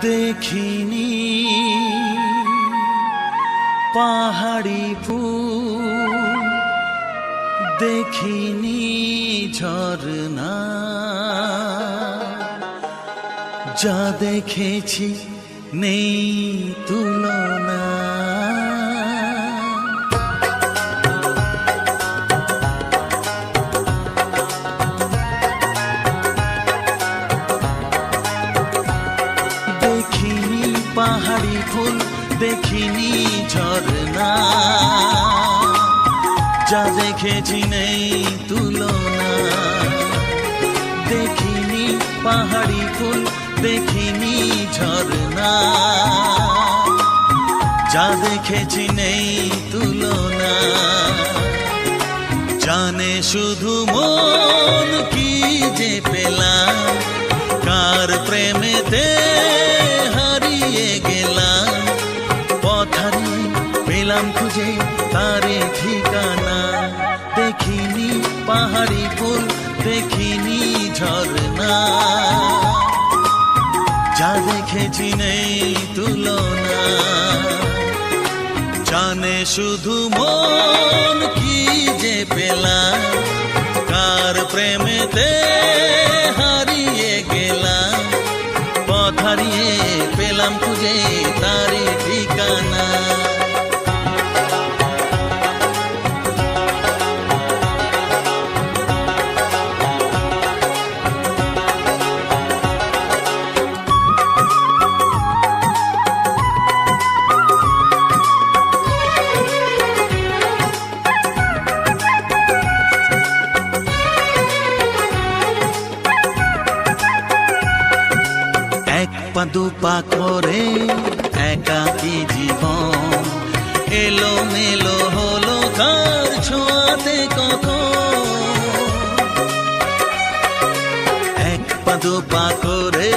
দেখিনি। পাহাড়ি ফুল দেখিনি ঝরনা যা দেখেছি নেই তুলনা। পাহাড়ি ফুল দেখিনি ঝরনা যা দেখেছি নেই তুলনা। দেখিনি পাহাড়ি ফুল, দেখিনি ঝরনা যা দেখেছি নেই তুলনা। জানে শুধু মন কি যে পেলাম, কার প্রেমেতে দেখিনি, পাহাড়ি ফুল দেখিনি ঝরনা যা দেখেছি নেই তুলনা। জানে শুধু মন কি যে পেলাম, কার প্রেমেতে হারিয়ে গেলাম। পথ হারিয়ে পেলাম খুঁজে এক পা দু পা করে একাকি জীবন। এলো মেলো হলো কার ছোঁয়াতে কখন। এক পা দু পা করে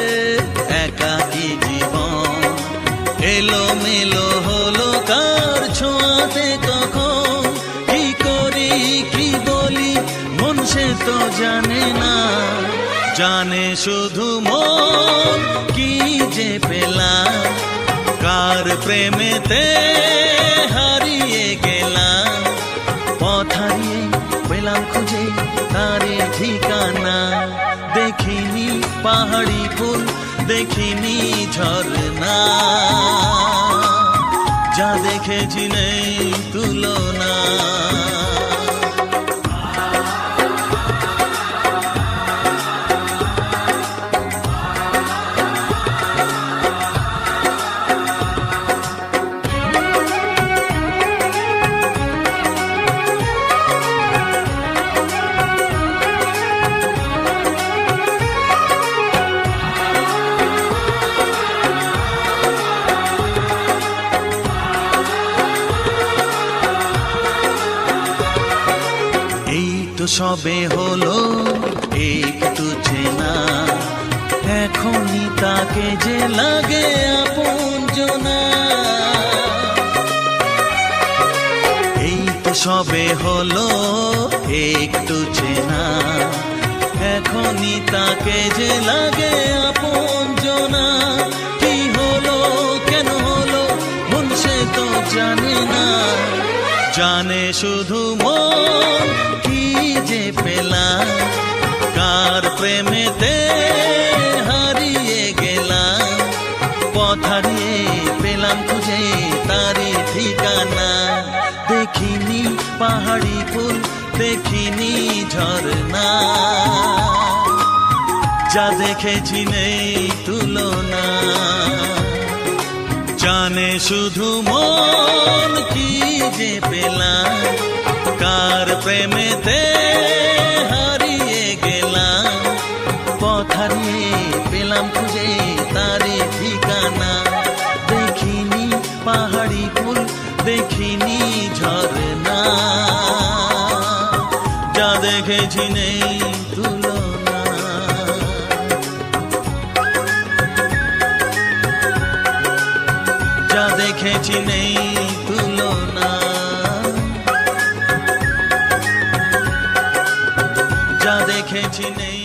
একাকি জীবন। এলো মেলো হলো কার ছোঁয়াতে কখন। কি করি, কি বলি, মন সে তো জানে না। জানে শুধু মন, কি যে পেলাম? কার প্রেমেতে হারিয়ে গেলাম? পথ হারিয়ে পেলাম খুঁজে, তারে ঠিকানা দেখিনি, পাহাড়ি ফুল দেখিনি ঝরনা যা দেখেছি নেই তুলনা। সবে হলো একটু চেনা এখনই তাকে যে লাগে আপন জনা। এই তো সবে হলো একটু চেনা এখনই তাকে যে লাগে আপন জনা। কি হলো, কেন হলো, মন সে তো জানে না। জানে শুধু মন যে পেলাম, কার প্রেমেতে হারিয়ে গেলাম, পথ হারিয়ে পেলাম খুঁজে তারি ঠিকানা। দেখিনি পাহাড়ি ফুল, দেখিনি ঝরনা যা দেখেছি নেই তুলনা। জানে শুধু মন কি যে পেলাম, কার প্রেমেতে দেখিনি ঝরে না। যা দেখেছি নেই তুলনা। দেখেছি নেই তুলনা। যা দেখেছি নেই